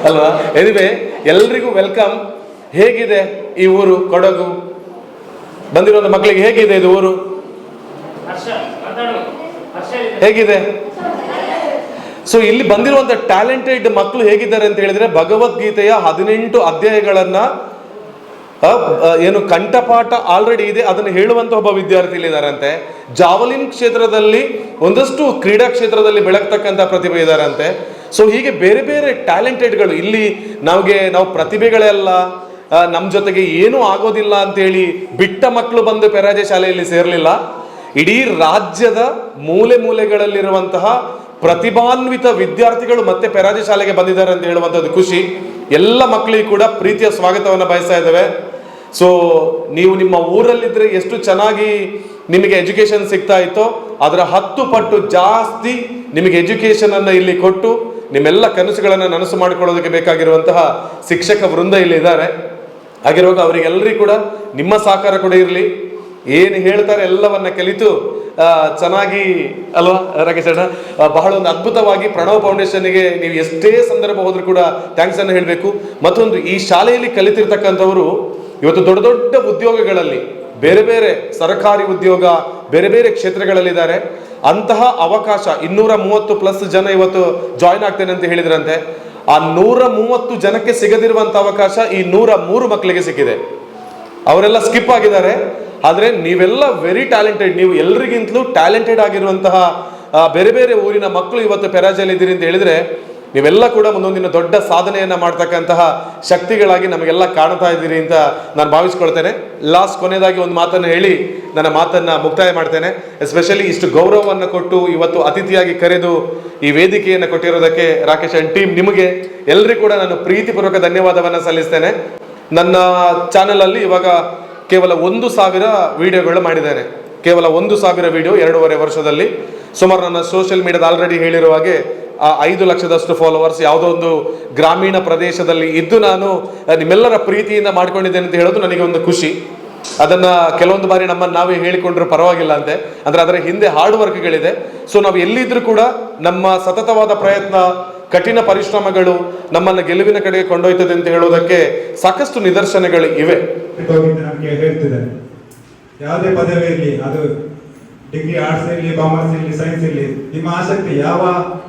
ಅಲ್ವಾ? ಎನಿವೆ ಎಲ್ರಿಗೂ ವೆಲ್ಕಮ್ ಹೇಗಿದೆ ಈ ಊರು, ಕೊಡಗು? ಬಂದಿರೋ ಮಕ್ಕಳಿಗೆ ಹೇಗಿದೆ ಇದು ಊರು? ಹೇಗಿದೆ? ಸೊ ಇಲ್ಲಿ ಬಂದಿರುವಂತ ಟ್ಯಾಲೆಂಟೆಡ್ ಮಕ್ಕಳು ಹೇಗಿದ್ದಾರೆ ಅಂತ ಹೇಳಿದ್ರೆ ಭಗವದ್ಗೀತೆಯ ಹದಿನೆಂಟು ಅಧ್ಯಾಯಗಳನ್ನ ಏನು ಕಂಠಪಾಠ ಆಲ್ರೆಡಿ ಇದೆ, ಅದನ್ನು ಹೇಳುವಂತ ಒಬ್ಬ ವಿದ್ಯಾರ್ಥಿ ಇಲ್ಲಿದ್ದಾರಂತೆ ಜಾವಲಿನ್ ಕ್ಷೇತ್ರದಲ್ಲಿ ಒಂದಷ್ಟು ಕ್ರೀಡಾ ಕ್ಷೇತ್ರದಲ್ಲಿ ಬೆಳಗ್ತಕ್ಕಂಥ ಪ್ರತಿಭೆ ಇದ್ದಾರಂತೆ. ಸೊ ಹೀಗೆ ಬೇರೆ ಬೇರೆ ಟ್ಯಾಲೆಂಟೆಡ್ಗಳು ಇಲ್ಲಿ ನಮಗೆ, ನಾವು ಪ್ರತಿಭೆಗಳೆಲ್ಲ ನಮ್ಮ ಜೊತೆಗೆ ಏನೂ ಆಗೋದಿಲ್ಲ ಅಂತೇಳಿ ಬಿಟ್ಟ ಮಕ್ಕಳು ಬಂದು ಪೆರಾಜೆ ಶಾಲೆಯಲ್ಲಿ ಸೇರಲಿಲ್ಲ. ಇಡೀ ರಾಜ್ಯದ ಮೂಲೆ ಮೂಲೆಗಳಲ್ಲಿರುವಂತಹ ಪ್ರತಿಭಾನ್ವಿತ ವಿದ್ಯಾರ್ಥಿಗಳು ಮತ್ತೆ ಪೆರಾದಿ ಶಾಲೆಗೆ ಬಂದಿದ್ದಾರೆ ಅಂತ ಹೇಳುವಂಥದ್ದು ಖುಷಿ. ಎಲ್ಲ ಮಕ್ಕಳಿಗೆ ಕೂಡ ಪ್ರೀತಿಯ ಸ್ವಾಗತವನ್ನು ಬಯಸ್ತಾ ಇದ್ದೇವೆ. ಸೊ ನೀವು ನಿಮ್ಮ ಊರಲ್ಲಿದ್ರೆ ಎಷ್ಟು ಚೆನ್ನಾಗಿ ನಿಮಗೆ ಎಜುಕೇಶನ್ ಸಿಗ್ತಾ ಇತ್ತೋ, ಅದರ ಹತ್ತು ಪಟ್ಟು ಜಾಸ್ತಿ ನಿಮಗೆ ಎಜುಕೇಶನ್ ಅನ್ನ ಇಲ್ಲಿ ಕೊಟ್ಟು, ನಿಮ್ಮೆಲ್ಲ ಕನಸುಗಳನ್ನು ನನಸು ಮಾಡಿಕೊಳ್ಳೋದಕ್ಕೆ ಬೇಕಾಗಿರುವಂತಹ ಶಿಕ್ಷಕ ವೃಂದ ಇಲ್ಲಿ ಇದ್ದಾರೆ. ಹಾಗಿರುವಾಗ ಅವರಿಗೆಲ್ಲರಿಗೂ ಕೂಡ ನಿಮ್ಮ ಸಹಕಾರ ಕೂಡ ಇರಲಿ. ಏನು ಹೇಳ್ತಾರೆ ಎಲ್ಲವನ್ನ ಕಲಿತು ಚೆನ್ನಾಗಿ ಅಲ್ವಾ ರಾಕೇಶ್ ಅಣ್ಣ ಬಹಳ ಒಂದು ಅದ್ಭುತವಾಗಿ ಪ್ರಣವ್ ಫೌಂಡೇಶನ್ಗೆ ನೀವು ಎಷ್ಟೇ ಸಂದರ್ಭ ಹೋದ್ರೂ ಕೂಡ ಥ್ಯಾಂಕ್ಸ್ ಅನ್ನು ಹೇಳಬೇಕು. ಮತ್ತೊಂದು, ಈ ಶಾಲೆಯಲ್ಲಿ ಕಲಿತಿರ್ತಕ್ಕಂಥವರು ಇವತ್ತು ದೊಡ್ಡ ದೊಡ್ಡ ಉದ್ಯೋಗಗಳಲ್ಲಿ, ಬೇರೆ ಬೇರೆ ಸರ್ಕಾರಿ ಉದ್ಯೋಗ, ಬೇರೆ ಬೇರೆ ಕ್ಷೇತ್ರಗಳಲ್ಲಿದ್ದಾರೆ. ಅಂತಹ ಅವಕಾಶ, ಇನ್ನೂರ ಮೂವತ್ತು ಪ್ಲಸ್ ಜನ ಇವತ್ತು ಜಾಯ್ನ್ ಆಗ್ತೇನೆ ಅಂತ ಹೇಳಿದ್ರಂತೆ. ಆ ನೂರ ಮೂವತ್ತು ಜನಕ್ಕೆ ಸಿಗದಿರುವಂತ ಅವಕಾಶ ಈ ನೂರ ಮೂರು ಮಕ್ಕಳಿಗೆ ಸಿಕ್ಕಿದೆ. ಅವರೆಲ್ಲ ಸ್ಕಿಪ್ ಆಗಿದ್ದಾರೆ. ಆದ್ರೆ ನೀವೆಲ್ಲ ವೆರಿ ಟ್ಯಾಲೆಂಟೆಡ್ ನೀವು ಎಲ್ರಿಗಿಂತಲೂ ಟ್ಯಾಲೆಂಟೆಡ್ ಆಗಿರುವಂತಹ ಬೇರೆ ಬೇರೆ ಊರಿನ ಮಕ್ಕಳು ಇವತ್ತು ಪೆರಾಜಲ್ಲಿ ಇದ್ದೀರಿ ಅಂತ ಹೇಳಿದ್ರೆ, ನೀವೆಲ್ಲ ಕೂಡ ಮುಂದೊಂದಿನ ದೊಡ್ಡ ಸಾಧನೆಯನ್ನ ಮಾಡ್ತಕ್ಕಂತಹ ಶಕ್ತಿಗಳಾಗಿ ನಮಗೆಲ್ಲ ಕಾಣ್ತಾ ಇದ್ದೀರಿ ಅಂತ ನಾನು ಭಾವಿಸ್ಕೊಳ್ತೇನೆ. ಲಾಸ್ಟ್ ಕೊನೆಯದಾಗಿ ಒಂದು ಮಾತನ್ನು ಹೇಳಿ, ನನ್ನ ಮಾತನ್ನ ಮುಕ್ತಾಯ ಮಾಡ್ತೇನೆ. ಎಸ್ಪೆಷಲಿ ಇಷ್ಟು ಗೌರವವನ್ನು ಕೊಟ್ಟು ಇವತ್ತು ಅತಿಥಿಯಾಗಿ ಕರೆದು ಈ ವೇದಿಕೆಯನ್ನು ಕೊಟ್ಟಿರೋದಕ್ಕೆ ರಾಕೇಶ್ ಅಂಡ್ ಟೀಮ್ ನಿಮಗೆ ಎಲ್ಲರಿಗೂ ಕೂಡ ನಾನು ಪ್ರೀತಿಪೂರ್ವಕ ಧನ್ಯವಾದವನ್ನು ಸಲ್ಲಿಸ್ತೇನೆ. ನನ್ನ ಚಾನೆಲ್ ಅಲ್ಲಿ ಇವಾಗ ಕೇವಲ ಒಂದು ಸಾವಿರ ವಿಡಿಯೋಗಳು ಮಾಡಿದ್ದೇನೆ. ಕೇವಲ ಒಂದು ಸಾವಿರ ವಿಡಿಯೋ ಎರಡೂವರೆ ವರ್ಷದಲ್ಲಿ. ಸುಮಾರು ನನ್ನ ಸೋಷಿಯಲ್ ಮೀಡಿಯಾದ ಆಲ್ರೆಡಿ ಹೇಳಿರುವ ಹಾಗೆ, ಆ ಐದು ಲಕ್ಷದಷ್ಟು ಫಾಲೋವರ್ಸ್ ಯಾವುದೋ ಒಂದು ಗ್ರಾಮೀಣ ಪ್ರದೇಶದಲ್ಲಿ ಇದ್ದು ನಾನು ನಿಮ್ಮೆಲ್ಲರ ಪ್ರೀತಿಯಿಂದ ಮಾಡ್ಕೊಂಡಿದ್ದೇನೆ ಅಂತ ಹೇಳೋದು ನನಗೆ ಒಂದು ಖುಷಿ. ಅದನ್ನ ಕೆಲವೊಂದು ಬಾರಿ ನಮ್ಮನ್ನು ನಾವೇ ಹೇಳಿಕೊಂಡ್ರೂ ಪರವಾಗಿಲ್ಲ ಅಂತೆ. ಅಂದರೆ ಅದರ ಹಿಂದೆ ಹಾರ್ಡ್ ವರ್ಕ್ಗಳಿದೆ ಸೊ ನಾವು ಎಲ್ಲಿದ್ದರೂ ಕೂಡ ನಮ್ಮ ಸತತವಾದ ಪ್ರಯತ್ನ ಕಠಿಣ ಪರಿಶ್ರಮಗಳು ನಮ್ಮನ್ನು ಗೆಲುವಿನ ಕಡೆಗೆ ಕೊಂಡೊಯ್ತದೆ ಅಂತ ಹೇಳೋದಕ್ಕೆ ಸಾಕಷ್ಟು ನಿದರ್ಶನಗಳು ಇವೆ. ಹೇಳ್ತಿದ್ದಾರೆ. ಯಾವುದೇ ಪದವಿ ಇರಲಿ, ಅದು ಡಿಗ್ರಿ ಆರ್ಟ್ಸ್ ಇರಲಿ ಕಾಮರ್ಸ್ ಇರಲಿ ಸೈನ್ಸ್ ಇರಲಿ, ನಿಮ್ಮ ಆಸಕ್ತಿ ಯಾವ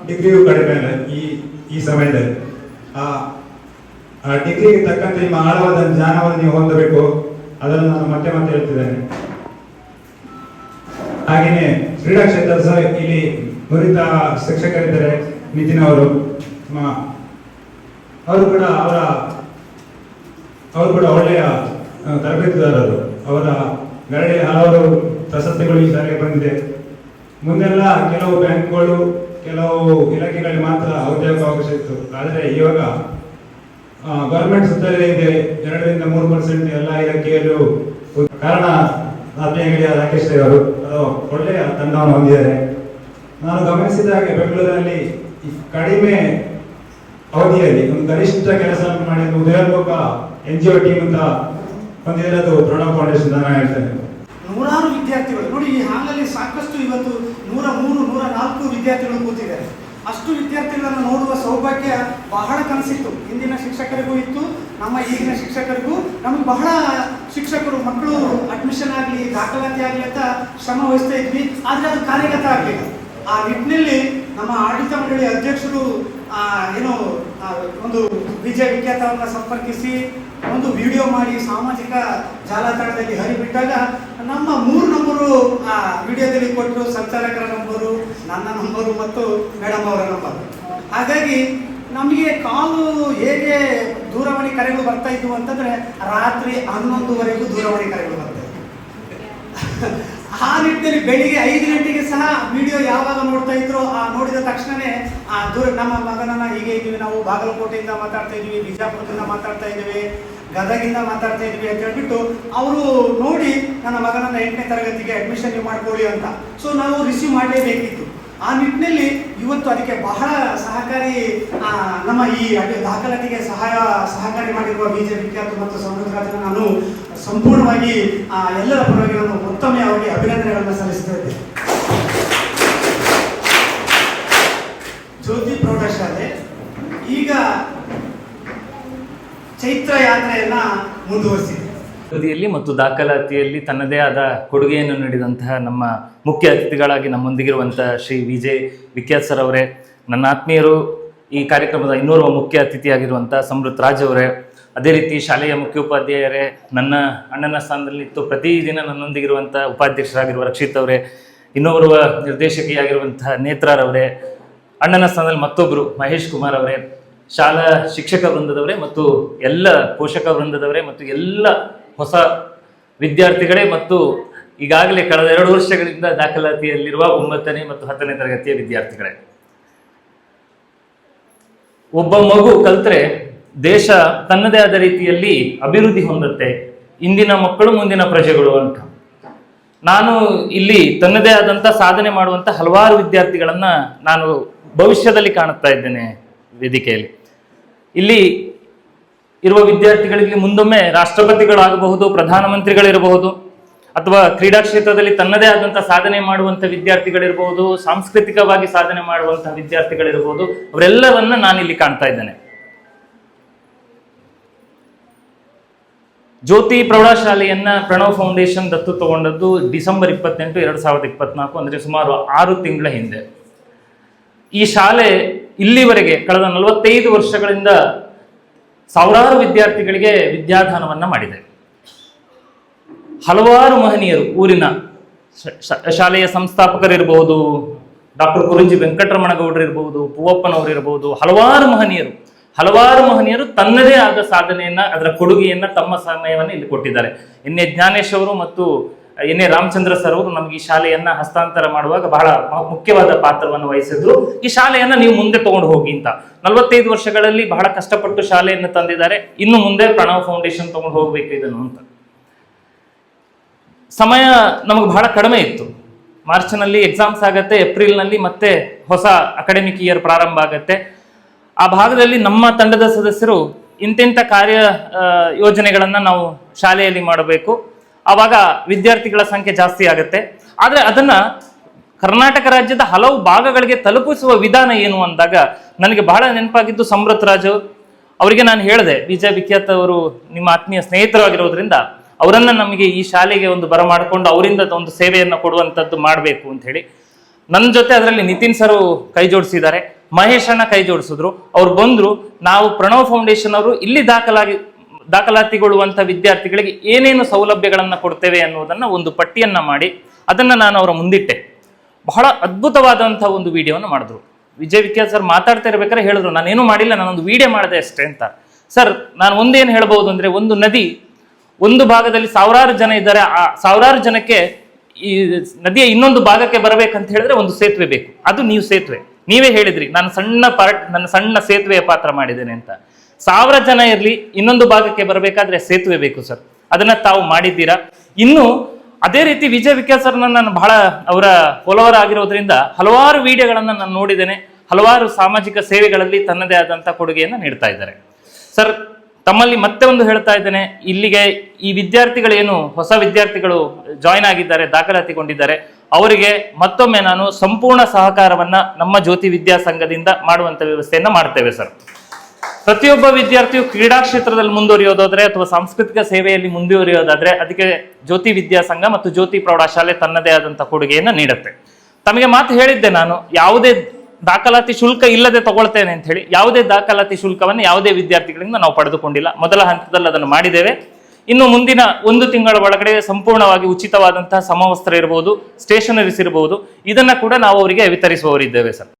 ಡಿಗ್ರಿಯೂ ಕಡಿಮೆ ಅಲ್ಲ ಈ ಈ ಸಮಯದಲ್ಲಿ. ಆ ಆ ಡಿಗ್ರಿಗೆ ತಕ್ಕಂತೆ ನಿಮ್ಮ ಆಳವಾದ ಜ್ಞಾನವನ್ನು ನೀವು ಹೊಂದಬೇಕು. ಅದನ್ನು ನಾನು ಮತ್ತೆ ಮತ್ತೆ ಹೇಳ್ತಿದ್ದೇನೆ. ಹಾಗೆಯೇ ಕ್ರೀಡಾ ಕ್ಷೇತ್ರ ಸಹ ಇಲ್ಲಿ ನುರಿತ ಶಿಕ್ಷಕರಿದ್ದಾರೆ. ನಿತಿನ್ ಅವರು ಅವರು ಕೂಡ ಅವರ, ಅವರು ಕೂಡ ಒಳ್ಳೆಯ ತರಬೇತುದಾರರು. ಅವರ ಗರಡಿ ಹಲವಾರು ಪ್ರಶಸ್ತಿಗಳು ಈ ಸಾರಿಗೆ ಬಂದಿದೆ. ಮುಂದೆಲ್ಲ ಕೆಲವು ಬ್ಯಾಂಕ್ಗಳು, ಕೆಲವು ಇಲಾಖೆಗಳಿಗೆ ಮಾತ್ರ ಔದ್ಯೋಗಿಕ ಅವಕಾಶ ಇತ್ತು. ಆದರೆ ಇವಾಗ ಗೌರ್ಮೆಂಟ್ ಸುತ್ತಲೇ ಇದೆ. ಎರಡರಿಂದ ಮೂರು ಪರ್ಸೆಂಟ್ ಎಲ್ಲ ಇಲಾಖೆಯಲ್ಲೂ ಕಾರಣ ಆತ್ಮೀಯ ರಾಕೇಶ್ ಅವರು. ಒಳ್ಳೆಯ ತಂಡವನ್ನು ಹೊಂದಿದ್ದಾರೆ. ನಾನು ಗಮನಿಸಿದ ಹಾಗೆ ಬೆಂಗಳೂರಲ್ಲಿ ಈ ಕಡಿಮೆ ಅವಧಿಯಲ್ಲಿ ಒಂದು ಗರಿಷ್ಠ ಕೆಲಸ ಮಾಡಿದ ಉದಯೋನ್ಮುಖ ಎನ್ ಜಿ ಒ ಟೀಮ್ ಅಂತ ಹೊಂದಿರೋದು ದ್ರೋಣ ಫೌಂಡೇಶನ್ ನಾನು ಹೇಳ್ತೇನೆ. ನೂರಾರು ವಿದ್ಯಾರ್ಥಿಗಳು, ನೋಡಿ ಈ ಹಾಲಲ್ಲಿ ಸಾಕಷ್ಟು ಇವತ್ತು ನೂರ ಮೂರು, ನೂರ ನಾಲ್ಕು ವಿದ್ಯಾರ್ಥಿಗಳು ಕೂತಿದ್ದಾರೆ. ಅಷ್ಟು ವಿದ್ಯಾರ್ಥಿಗಳನ್ನು ನೋಡುವ ಸೌಭಾಗ್ಯ ಬಹಳ ಕನಸಿತ್ತು. ಹಿಂದಿನ ಶಿಕ್ಷಕರಿಗೂ ಇತ್ತು, ನಮ್ಮ ಈಗಿನ ಶಿಕ್ಷಕರಿಗೂ. ನಮಗೆ ಬಹಳ ಶಿಕ್ಷಕರು, ಮಕ್ಕಳು ಅಡ್ಮಿಷನ್ ಆಗಲಿ, ದಾಖಲಾತಿ ಆಗಲಿ ಅಂತ ಶ್ರಮ ವಹಿಸ್ತಾ ಇದ್ವಿ. ಆದರೆ ಅದು ಕಾರ್ಯಗತ ಆಗಲಿಲ್ಲ. ಆ ನಿಟ್ಟಿನಲ್ಲಿ ನಮ್ಮ ಆಡಳಿತ ಮಂಡಳಿ ಅಧ್ಯಕ್ಷರು ಏನು ಒಂದು ವಿಜಯ ವಿಖ್ಯಾತವನ್ನ ಸಂಪರ್ಕಿಸಿ, ಒಂದು ವಿಡಿಯೋ ಮಾಡಿ ಸಾಮಾಜಿಕ ಜಾಲತಾಣದಲ್ಲಿ ಹರಿಬಿಟ್ಟಾಗ ನಮ್ಮ ಮೂರು ನಂಬರು, ಆ, ವಿಡಿಯೋದಲ್ಲಿ ಕೊಟ್ಟರು ಸಂಚಾಲಕರ ನಂಬರು, ನನ್ನ ನಂಬರು ಮತ್ತು ಮೇಡಮ್ ಅವರ ನಂಬರ್ ಹಾಗಾಗಿ ನಮಗೆ ಕಾಲು ಹೇಗೆ ದೂರವಾಣಿ ಕರೆಗಳು ಬರ್ತಾ ಇದ್ವು ಅಂತಂದ್ರೆ ರಾತ್ರಿ ಹನ್ನೊಂದುವರೆಗೂ ದೂರವಾಣಿ ಕರೆಗಳು ಬರ್ತಾ ಇದ್ವು. ಆ ನಿಟ್ಟಿನಲ್ಲಿ ಬೆಳಿಗ್ಗೆ ಐದು ಗಂಟೆಗೆ ಸಹ ವಿಡಿಯೋ ಯಾವಾಗ ನೋಡ್ತಾ ಇದ್ರು ಆ ನೋಡಿದ ತಕ್ಷಣನೇ ಆ ದೂರ ನಮ್ಮ ಮಗನನ್ನ ಹೀಗೆ ಇದ್ದೀವಿ, ನಾವು ಬಾಗಲಕೋಟೆಯಿಂದ ಮಾತಾಡ್ತಾ ಇದೀವಿ ಬಿಜಾಪುರದಿಂದ ಮಾತಾಡ್ತಾ ಇದ್ದೀವಿ, ಗದಗಿಂದ ಮಾತಾಡ್ತಾ ಇದೀವಿ ಅಂತ ಹೇಳ್ಬಿಟ್ಟು ಅವರು ನೋಡಿ ನನ್ನ ಮಗನನ್ನ ಎಂಟನೇ ತರಗತಿಗೆ ಅಡ್ಮಿಷನ್ ಮಾಡ್ಕೊಳ್ಳಿ ಅಂತ. ಸೊ ನಾವು ರಿಸೀವ್ ಮಾಡಲೇಬೇಕಿತ್ತು. ಆ ನಿಟ್ಟಿನಲ್ಲಿ ಇವತ್ತು ಅದಕ್ಕೆ ಬಹಳ ಸಹಕಾರಿ ನಮ್ಮ ಈ ದಾಖಲಾತಿಗೆ ಸಹಾಯ, ಸಹಕಾರಿ ಮಾಡಿರುವ ಬಿಜೆಪಿ ಮತ್ತು ಸಮುದ್ರ ನಾನು ಸಂಪೂರ್ಣವಾಗಿ ಆ, ಎಲ್ಲರ ಪರವಾಗಿ ನಾನು ಉತ್ತಮವಾಗಿ ಅಭಿನಂದನೆಗಳನ್ನು ಸಲ್ಲಿಸ್ತಾ ಇದ್ದೇನೆ ಜ್ಯೋತಿ ಪ್ರೌಢಶಾಲೆ. ಈಗ ಚೈತ್ರ ಯಾತ್ರೆಯನ್ನ ಮುಂದುವರಿಸಿದೆ. ಕೃತಿಯಲ್ಲಿ ಮತ್ತು ದಾಖಲಾತಿಯಲ್ಲಿ ತನ್ನದೇ ಆದ ಕೊಡುಗೆಯನ್ನು ನೀಡಿದಂತಹ ನಮ್ಮ ಮುಖ್ಯ ಅತಿಥಿಗಳಾಗಿ ನಮ್ಮೊಂದಿಗಿರುವಂತಹ ಶ್ರೀ ವಿಜಯ್ ವಿಖ್ಯಾತ್ ಸರ್ ಅವರೇ ನನ್ನ ಆತ್ಮೀಯರು ಈ ಕಾರ್ಯಕ್ರಮದ ಇನ್ನೋರ್ವ ಮುಖ್ಯ ಅತಿಥಿಯಾಗಿರುವಂತಹ ಸಮೃದ್ಧ ರಾಜ್ ಅವರೇ ಅದೇ ರೀತಿ ಶಾಲೆಯ ಮುಖ್ಯೋಪಾಧ್ಯಾಯರೇ, ನನ್ನ ಅಣ್ಣನ ಸ್ಥಾನದಲ್ಲಿತ್ತು. ಪ್ರತಿದಿನ ನನ್ನೊಂದಿಗಿರುವಂಥ ಉಪಾಧ್ಯಕ್ಷರಾಗಿರುವ ರಕ್ಷಿತ್ ಅವರೇ ಇನ್ನೊಬ್ಬರುವ ನಿರ್ದೇಶಕಿಯಾಗಿರುವಂತಹ ನೇತ್ರಾರವರೇ ಅಣ್ಣನ ಸ್ಥಾನದಲ್ಲಿ ಮತ್ತೊಬ್ಬರು ಮಹೇಶ್ ಕುಮಾರ್ ಅವರೇ, ಶಾಲಾ ಶಿಕ್ಷಕ ವೃಂದದವರೇ ಮತ್ತು ಎಲ್ಲ ಪೋಷಕ ವೃಂದದವರೇ ಮತ್ತು ಎಲ್ಲ ಹೊಸ ವಿದ್ಯಾರ್ಥಿಗಳೇ ಮತ್ತು ಈಗಾಗಲೇ ಕಳೆದ ಎರಡು ವರ್ಷಗಳಿಂದ ದಾಖಲಾತಿಯಲ್ಲಿರುವ ಒಂಬತ್ತನೇ ಮತ್ತು ಹತ್ತನೇ ತರಗತಿಯ ವಿದ್ಯಾರ್ಥಿಗಳೇ. ಒಬ್ಬ ಮಗು ಕಲ್ತ್ರೆ ದೇಶ ತನ್ನದೇ ಆದ ರೀತಿಯಲ್ಲಿ ಅಭಿವೃದ್ಧಿ ಹೊಂದುತ್ತೆ. ಇಂದಿನ ಮಕ್ಕಳು ಮುಂದಿನ ಪ್ರಜೆಗಳು ಅಂತ. ನಾನು ಇಲ್ಲಿ ತನ್ನದೇ ಆದಂತ ಸಾಧನೆ ಮಾಡುವಂತ ಹಲವಾರು ವಿದ್ಯಾರ್ಥಿಗಳನ್ನ ನಾನು ಭವಿಷ್ಯದಲ್ಲಿ ಕಾಣುತ್ತಾ ಇದ್ದೇನೆ ವೇದಿಕೆಯಲ್ಲಿ. ಇಲ್ಲಿ ಇರುವ ವಿದ್ಯಾರ್ಥಿಗಳಿಗೆ ಮುಂದೊಮ್ಮೆ ರಾಷ್ಟ್ರಪತಿಗಳಾಗಬಹುದು, ಪ್ರಧಾನಮಂತ್ರಿಗಳಿರಬಹುದು, ಅಥವಾ ಕ್ರೀಡಾ ಕ್ಷೇತ್ರದಲ್ಲಿ ತನ್ನದೇ ಆದಂತ ಸಾಧನೆ ಮಾಡುವಂತ ವಿದ್ಯಾರ್ಥಿಗಳಿರಬಹುದು, ಸಾಂಸ್ಕೃತಿಕವಾಗಿ ಸಾಧನೆ ಮಾಡುವಂತಹ ವಿದ್ಯಾರ್ಥಿಗಳಿರಬಹುದು, ಅವರೆಲ್ಲವನ್ನ ನಾನು ಇಲ್ಲಿ ಕಾಣ್ತಾ ಇದ್ದೇನೆ. ಜ್ಯೋತಿ ಪ್ರೌಢಶಾಲೆಯನ್ನ ಪ್ರಣವ್ ಫೌಂಡೇಶನ್ ದತ್ತು ತಗೊಂಡದ್ದು ಡಿಸೆಂಬರ್ ಇಪ್ಪತ್ತೆಂಟು ಎರಡು ಸಾವಿರದ ಇಪ್ಪತ್ನಾಲ್ಕು, ಅಂದ್ರೆ ಸುಮಾರು ಆರು ತಿಂಗಳ ಹಿಂದೆ. ಈ ಶಾಲೆ ಇಲ್ಲಿವರೆಗೆ ಕಳೆದ ನಲವತ್ತೈದು ವರ್ಷಗಳಿಂದ ಸಾವಿರಾರು ವಿದ್ಯಾರ್ಥಿಗಳಿಗೆ ವಿದ್ಯಾದಾನವನ್ನ ಮಾಡಿದೆ. ಹಲವಾರು ಮಹನೀಯರು ಊರಿನ ಶಾಲೆಯ ಸಂಸ್ಥಾಪಕರಿರಬಹುದು ಡಾಕ್ಟರ್ ಕುರುಂಜಿ ವೆಂಕಟರಮಣ ಗೌಡರು ಇರಬಹುದು ಪೂವಪ್ಪನವರು ಇರಬಹುದು ಹಲವಾರು ಮಹನೀಯರು ಹಲವಾರು ಮಹನೀಯರು ತನ್ನದೇ ಆದ ಸಾಧನೆಯನ್ನ, ಅದರ ಕೊಡುಗೆಯನ್ನ, ತಮ್ಮ ಸಮಯವನ್ನು ಇಲ್ಲಿ ಕೊಟ್ಟಿದ್ದಾರೆ. ಎನ್ನೆ ಜ್ಞಾನೇಶ್ ಅವರು ಮತ್ತು ಎನ್ ರಾಮಚಂದ್ರ ಸರ್ ಅವರು ನಮ್ಗೆ ಈ ಶಾಲೆಯನ್ನ ಹಸ್ತಾಂತರ ಮಾಡುವಾಗ ಬಹಳ ಮುಖ್ಯವಾದ ಪಾತ್ರವನ್ನು ವಹಿಸಿದ್ರು. ಈ ಶಾಲೆಯನ್ನ ನೀವು ಮುಂದೆ ತಗೊಂಡು ಹೋಗಿ ಅಂತ. ನಲವತ್ತೈದು ವರ್ಷಗಳಲ್ಲಿ ಬಹಳ ಕಷ್ಟಪಟ್ಟು ಶಾಲೆಯನ್ನು ತಂದಿದ್ದಾರೆ. ಇನ್ನು ಮುಂದೆ ಪ್ರಣವ್ ಫೌಂಡೇಶನ್ ತಗೊಂಡು ಹೋಗ್ಬೇಕು ಇದನ್ನು ಅಂತ. ಸಮಯ ನಮಗೆ ಬಹಳ ಕಡಿಮೆ ಇತ್ತು. ಮಾರ್ಚ್ನಲ್ಲಿ ಎಕ್ಸಾಮ್ಸ್ ಆಗತ್ತೆ, ಏಪ್ರಿಲ್ನಲ್ಲಿ ಮತ್ತೆ ಹೊಸ ಅಕಾಡೆಮಿಕ್ ಇಯರ್ ಪ್ರಾರಂಭ ಆಗತ್ತೆ. ಆ ಭಾಗದಲ್ಲಿ ನಮ್ಮ ತಂಡದ ಸದಸ್ಯರು ಇಂತಿಂಥ ಕಾರ್ಯ ಯೋಜನೆಗಳನ್ನು ನಾವು ಶಾಲೆಯಲ್ಲಿ ಮಾಡಬೇಕು. ಆವಾಗ ವಿದ್ಯಾರ್ಥಿಗಳ ಸಂಖ್ಯೆ ಜಾಸ್ತಿ ಆಗುತ್ತೆ. ಆದರೆ ಅದನ್ನ ಕರ್ನಾಟಕ ರಾಜ್ಯದ ಹಲವು ಭಾಗಗಳಿಗೆ ತಲುಪಿಸುವ ವಿಧಾನ ಏನು ಅಂದಾಗ ನನಗೆ ಬಹಳ ನೆನಪಾಗಿದ್ದು ಸಮೃತ್ ರಾಜು. ಅವರಿಗೆ ನಾನು ಹೇಳಿದೆ ವಿಜಯ ವಿಖ್ಯಾತ್ ಅವರು ನಿಮ್ಮ ಆತ್ಮೀಯ ಸ್ನೇಹಿತರಾಗಿರೋದ್ರಿಂದ ಅವರನ್ನ ನಮಗೆ ಈ ಶಾಲೆಗೆ ಒಂದು ಬರ ಬರಮಾಡಿಕೊಂಡು ಅವರಿಂದ ಒಂದು ಸೇವೆಯನ್ನು ಕೊಡುವಂಥದ್ದು ಮಾಡಬೇಕು ಅಂತ ಹೇಳಿ. ನನ್ನ ಜೊತೆ ಅದರಲ್ಲಿ ನಿತಿನ್ ಸರು ಕೈ ಜೋಡಿಸಿದ್ದಾರೆ. ಮಹೇಶ್ ಅಣ್ಣ ಕೈ ಜೋಡಿಸಿದ್ರು. ಅವ್ರು ಬಂದ್ರು. ನಾವು ಪ್ರಣವ್ ಫೌಂಡೇಶನ್ ಅವರು ಇಲ್ಲಿ ದಾಖಲಾಗಿ ದಾಖಲಾತಿಗೊಳ್ಳುವಂಥ ವಿದ್ಯಾರ್ಥಿಗಳಿಗೆ ಏನೇನು ಸೌಲಭ್ಯಗಳನ್ನು ಕೊಡ್ತೇವೆ ಅನ್ನೋದನ್ನ ಒಂದು ಪಟ್ಟಿಯನ್ನ ಮಾಡಿ ಅದನ್ನ ನಾನು ಅವರ ಮುಂದಿಟ್ಟೆ. ಬಹಳ ಅದ್ಭುತವಾದಂಥ ಒಂದು ವಿಡಿಯೋವನ್ನು ಮಾಡಿದ್ರು. ವಿಜಯ್ ವಿಖ್ಯಾತ್ ಸರ್ ಮಾತಾಡ್ತಾ ಇರ್ಬೇಕಾದ್ರೆ ಹೇಳಿದ್ರು, ನಾನೇನು ಮಾಡಿಲ್ಲ, ನಾನೊಂದು ವಿಡಿಯೋ ಮಾಡಿದೆ ಅಷ್ಟೇ ಅಂತ. ಸರ್, ನಾನು ಒಂದೇನು ಹೇಳಬಹುದು ಅಂದ್ರೆ ಒಂದು ನದಿ, ಒಂದು ಭಾಗದಲ್ಲಿ ಸಾವಿರಾರು ಜನ ಇದ್ದಾರೆ. ಆ ಸಾವಿರಾರು ಜನಕ್ಕೆ ಈ ನದಿಯ ಇನ್ನೊಂದು ಭಾಗಕ್ಕೆ ಬರಬೇಕಂತ ಹೇಳಿದ್ರೆ ಒಂದು ಸೇತುವೆ ಬೇಕು. ಅದು ನೀವು ಸೇತುವೆ. ನೀವೇ ಹೇಳಿದ್ರಿ, ನಾನು ಸಣ್ಣ ಪಾರ್ಟ್, ನನ್ನ ಸಣ್ಣ ಸೇತುವೆಯ ಪಾತ್ರ ಮಾಡಿದ್ದೇನೆ ಅಂತ. ಸಾವಿರ ಜನ ಇರಲಿ, ಇನ್ನೊಂದು ಭಾಗಕ್ಕೆ ಬರಬೇಕಾದ್ರೆ ಸೇತುವೆ ಬೇಕು ಸರ್. ಅದನ್ನ ತಾವು ಮಾಡಿದ್ದೀರಾ? ಇನ್ನು ಅದೇ ರೀತಿ ವಿಜಯ್ ವಿಕಾಸ್ ಸರ್ನ ನಾನು ಬಹಳ ಅವರ ಫಾಲೋವರ್ ಆಗಿರೋದ್ರಿಂದ ಹಲವಾರು ವಿಡಿಯೋಗಳನ್ನು ನಾನು ನೋಡಿದ್ದೇನೆ. ಹಲವಾರು ಸಾಮಾಜಿಕ ಸೇವೆಗಳಲ್ಲಿ ತನ್ನದೇ ಆದಂಥ ಕೊಡುಗೆಯನ್ನು ನೀಡ್ತಾ ಇದ್ದಾರೆ. ಸರ್, ತಮ್ಮಲ್ಲಿ ಮತ್ತೆ ಒಂದು ಹೇಳ್ತಾ ಇದ್ದೇನೆ, ಇಲ್ಲಿಗೆ ಈ ವಿದ್ಯಾರ್ಥಿಗಳೇನು ಹೊಸ ವಿದ್ಯಾರ್ಥಿಗಳು ಜಾಯ್ನ್ ಆಗಿದ್ದಾರೆ, ದಾಖಲಾತಿಗೊಂಡಿದ್ದಾರೆ. ಅವರಿಗೆ ಮತ್ತೊಮ್ಮೆ ನಾನು ಸಂಪೂರ್ಣ ಸಹಕಾರವನ್ನ ನಮ್ಮ ಜ್ಯೋತಿ ವಿದ್ಯಾಸಂಘದಿಂದ ಮಾಡುವಂತ ವ್ಯವಸ್ಥೆಯನ್ನ ಮಾಡ್ತೇವೆ, ಸರ್. ಪ್ರತಿಯೊಬ್ಬ ವಿದ್ಯಾರ್ಥಿಯು ಕ್ರೀಡಾ ಕ್ಷೇತ್ರದಲ್ಲಿ ಮುಂದುವರಿಯೋದಾದ್ರೆ ಅಥವಾ ಸಾಂಸ್ಕೃತಿಕ ಸೇವೆಯಲ್ಲಿ ಮುಂದುವರಿಯೋದಾದ್ರೆ ಅದಕ್ಕೆ ಜ್ಯೋತಿ ವಿದ್ಯಾಸಂಘ ಮತ್ತು ಜ್ಯೋತಿ ಪ್ರೌಢಶಾಲೆ ತನ್ನದೇ ಆದಂತ ಕೊಡುಗೆಯನ್ನು ನೀಡುತ್ತೆ. ತಮಗೆ ಮಾತು ಹೇಳಿದ್ದೆ ನಾನು, ಯಾವುದೇ ದಾಖಲಾತಿ ಶುಲ್ಕ ಇಲ್ಲದೆ ತಗೊಳ್ತೇನೆ ಅಂತ ಹೇಳಿ, ಯಾವುದೇ ದಾಖಲಾತಿ ಶುಲ್ಕವನ್ನು ಯಾವುದೇ ವಿದ್ಯಾರ್ಥಿಗಳಿಂದ ನಾವು ಪಡೆದುಕೊಂಡಿಲ್ಲ. ಮೊದಲ ಹಂತದಲ್ಲಿ ಅದನ್ನು ಮಾಡಿದ್ದೇವೆ. ಇನ್ನು ಮುಂದಿನ ಒಂದು ತಿಂಗಳ ಒಳಗಡೆ ಸಂಪೂರ್ಣವಾಗಿ ಉಚಿತವಾದಂತಹ ಸಮವಸ್ತ್ರ ಇರಬಹುದು ಸ್ಟೇಷನರೀಸ್ ಇರಬಹುದು ಇದನ್ನ ಕೂಡ ನಾವು ಅವರಿಗೆ ವಿತರಿಸುವವರಿದ್ದೇವೆ ಸರ್.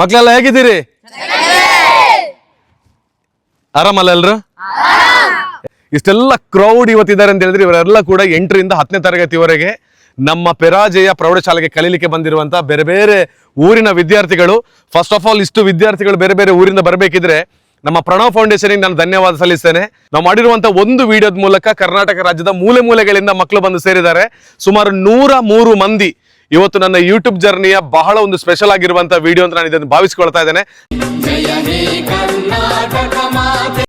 ಮಕ್ಕಳೆಲ್ಲ ಹೇಗಿದ್ದೀರಿ? ಆರಾಮಲ್ಲ ಎಲ್ರು? ಇಷ್ಟೆಲ್ಲ ಕ್ರೌಡ್ ಇವತ್ತಿದ್ದಾರೆ ಅಂತ ಹೇಳಿದ್ರೆ ಇವರೆಲ್ಲ ಕೂಡ ಎಂಟರಿಂದ ಹತ್ತನೇ ತರಗತಿವರೆಗೆ ನಮ್ಮ ಪೆರಾಜೆಯ ಪ್ರೌಢಶಾಲೆಗೆ ಕಲೀಲಿಕ್ಕೆ ಬಂದಿರುವಂತಹ ಬೇರೆ ಬೇರೆ ಊರಿನ ವಿದ್ಯಾರ್ಥಿಗಳು. ಫಸ್ಟ್ ಆಫ್ ಆಲ್ ಇಷ್ಟು ವಿದ್ಯಾರ್ಥಿಗಳು ಬೇರೆ ಬೇರೆ ಊರಿಂದ ಬರಬೇಕಿದ್ರೆ ನಮ್ಮ ಪ್ರಣವ್ ಫೌಂಡೇಶನ್ಗೆ ನಾನು ಧನ್ಯವಾದ ಸಲ್ಲಿಸ್ತೇನೆ. ನಾವು ಮಾಡಿರುವಂತಹ ಒಂದು ವಿಡಿಯೋದ ಮೂಲಕ ಕರ್ನಾಟಕ ರಾಜ್ಯದ ಮೂಲೆ ಮೂಲೆಗಳಿಂದ ಮಕ್ಕಳು ಬಂದು ಸೇರಿದ್ದಾರೆ. ಸುಮಾರು ನೂರ ಮೂರು ಮಂದಿ ಇವತ್ತು ನನ್ನ ಯೂಟ್ಯೂಬ್ ಜರ್ನಿಯ ಬಹಳ ಒಂದು ಸ್ಪೆಷಲ್ ಆಗಿರುವಂತಹ ವಿಡಿಯೋ ಅಂತ ನಾನು ಇದನ್ನು ಭಾವಿಸ್ಕೊಳ್ತಾ ಇದ್ದೇನೆ.